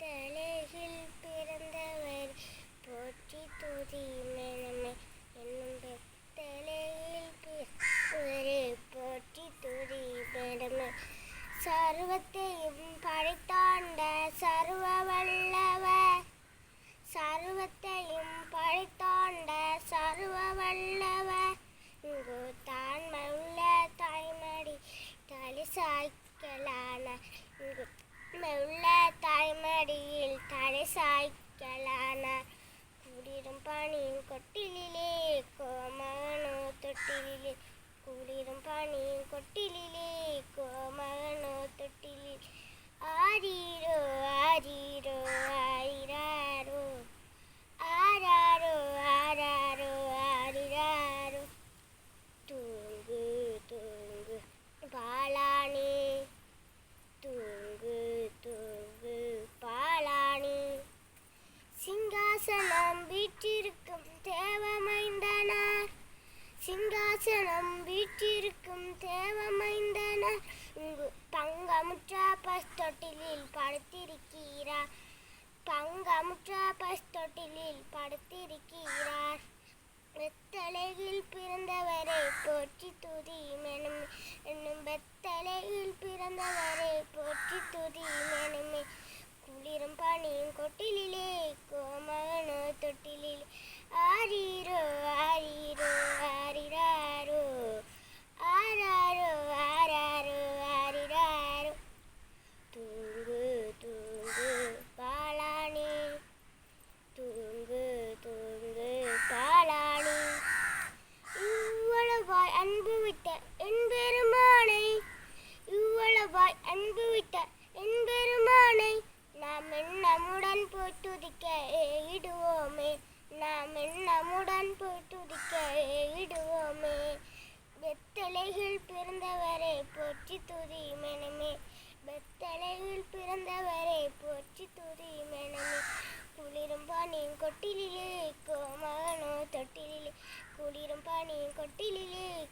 பெத்தலையில் பிறந்தவர். போற்றி துதி மேனமே என்னும் பெத்தலையில் பிறந்தவரே. போற்றி துதி மேனமே. சர்வத்தையும் படைத்தாண்ட சர்வ வல்லவர் சர்வத்தையும் படைத்தாண்ட சர்வ வல்லவர் இங்கு தான் உள்ள தாய்மடி தலை சாய்க்கலான இங்கு தான்மை தாய்மடி பங்கமுற்ற பஸ்தொட்டிலில் படுத்திருக்கிறார் பங்கமுற்ற பஸ் தொட்டிலில் படுத்திருக்கிறார் வெத்தலையில் பிறந்தவரை போற்றி துதி மெனும் என்னும் வெத்தலையில் பிறந்தவரை போற்றி துதி மெனுமே நம்முடன் போய் துதிக்க இடுவோமே. நாம் நம்முடன் போய் துதிக்க இடுவோமே. வெத்தலையில் பிறந்தவரை போற்றி துதி மனமே. வெத்தலையில் பிறந்தவரை போற்றி துதி மனமே. குளிரும் பானியும் கொட்டிலே கோமகனோ தொட்டிலே குளிரும் பானியும் கொட்டிலே